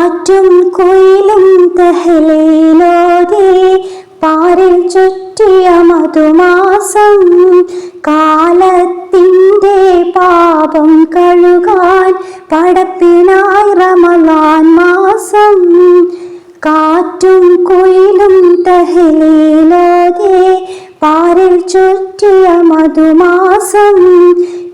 കാറ്റും കുയിലും തഹലയിലോതേ പാറിൽ ചുറ്റിയ മധുമാസം കാലത്തിന്റെ പാപം കഴുകാൻ പടപ്പിനായി റമലാൻ മാസം കാറ്റും കുയിലും തഹലയിലോതേ പാറിൽ ചുറ്റിയ മധുമാസം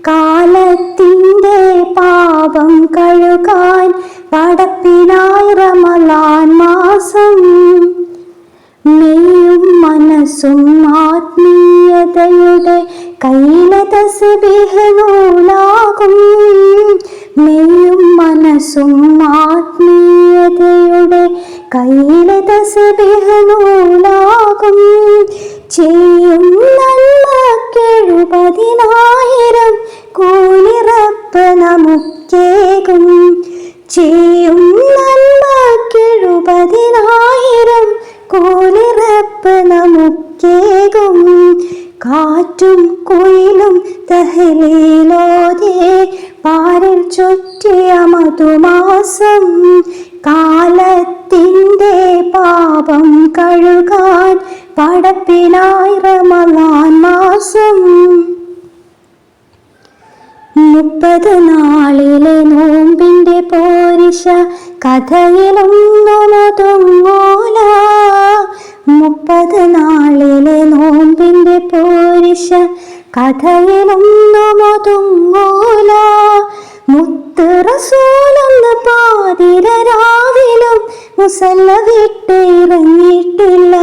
കാലത്തിന്റെ പാപം കഴുകാൻ പടപ്പിനായി റമലാൻ മാസം. മെയ്യും മനസ്സും ആത്മീയതയുടെ കയ്യിലെ തസ്ബീഹനൂലാകും മെയ്യും മനസ്സും ആത്മീയതയുടെ കയ്യിലെ ചെയ്യും മധുമാസം കാലത്തിന്റെ പാപം കഴുകാൻ പടപ്പിനായി റമലാൻ മാസം. മുപ്പത് നാളിലെ നോമ്പിന്റെ പോരിശ കഥയിലൊന്നുമതൊങ്ങോല മുപ്പത് നാളിലെ നോമ്പിന്റെ പോരിശ കഥയിലൊന്നുമതൊങ്ങോല മുത്ത് റസൂലെന്ന പാതിര രാവിലും മുസല്ല വിട്ടിറങ്ങിയിട്ടില്ല.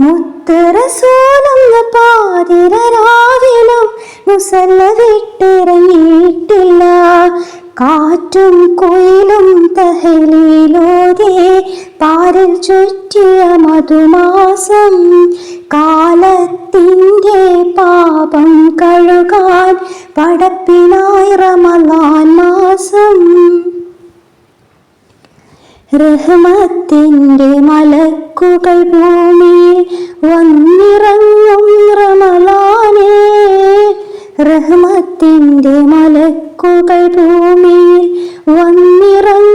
മുത്ത് റസൂലെന്ന പാതിര രാവിലും മുസല്ല വിട്ടിറങ്ങിയിട്ടില്ല. കാറ്റും കൊയിലും തഹലിയിലൂടെ പാരിൽ ചുറ്റിയ മധുമാസം കാലത്തിന്റെ പാപം കഴുകാൻ പടപ്പിനായി റമലാൻ മാസം റഹ്മത്തിന്റെ മലക്കുകൾ ഭൂമിയിൽ വന്നിറങ്ങും റമലാനേ. റഹ്മത്തിന്റെ മലക്കുകൾ ഭൂമിയിൽ വന്നിറങ്ങും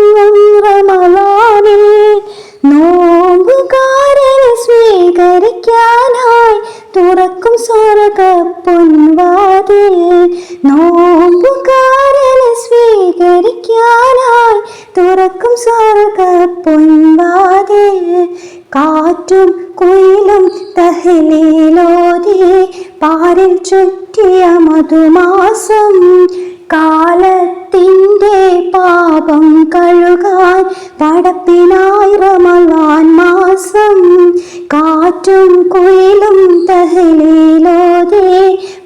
സ്വർഗ കാറ്റും കുയിലും തഹലിലോതി പാരിൽ ചുറ്റിയ മധുമാസം കാലത്തിന്റെ പാപം കഴുകാൻ പടപ്പിനായി റമലാൻ മാസം കാറ്റും കുയിലും തഹലീലോതേ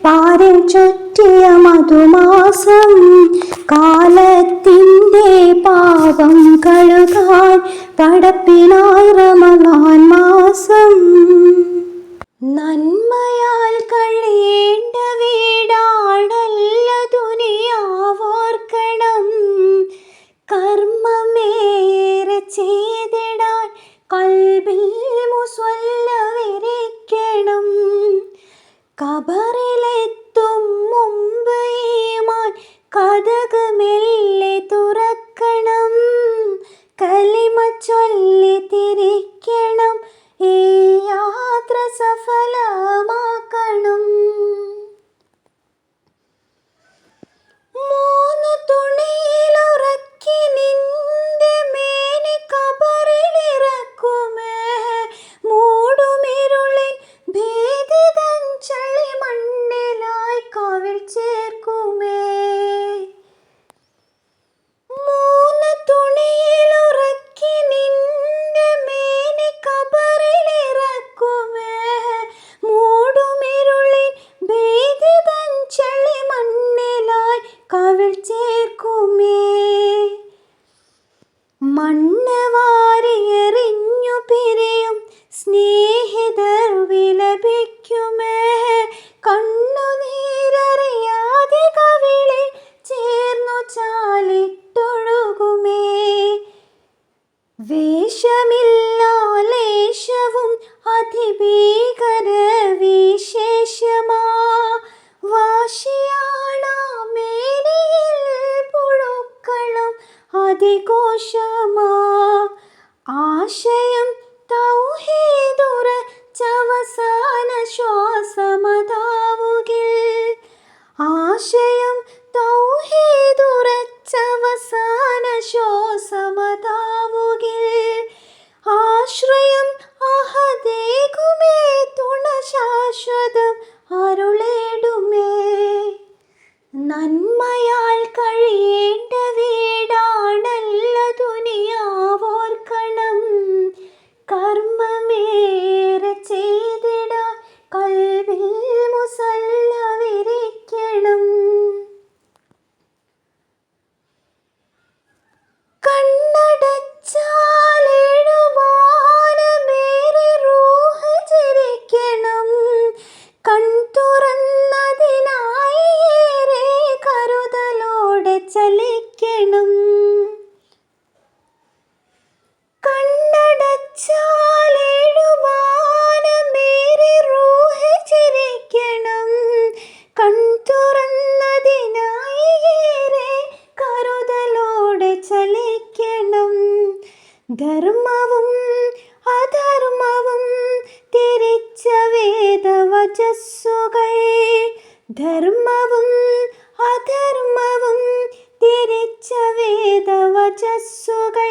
പാരിൽ ചുറ്റിയ മധുമാസം കാലത്തിന്റെ പടപ്പിനായി റമലാൻ മാസം നന്മയാൽ കഴിയേണ്ട വീടാണല്ല ദുനിയാവോർക്കണം കർമ്മമേറെ ചെയ്തിടാൻ കൽബിൽ മുസ്വല്ല വിരിക്കണം. കബറിലെത്തും മുമ്പ് ഈമാൻ കഥക് മെല്ലെ തുറക്കണം. കലിമ ഭീകരവിശേഷമാ വാശിയാണ മേനിയിൽ പുഴുക്കളും അതിഘോഷമാ ആശയം തൗഹീദുറച്ചവസാന ശ്വാസമതാവുകിൽ. ആശയം നന്മയാൽ ധർമ്മവും അധർമ്മവും തിരിച്ച വേദവചസ്സുകൾ. ധർമ്മവും അധർമ്മവും തിരിച്ച വേദവചസ്സുകൾ.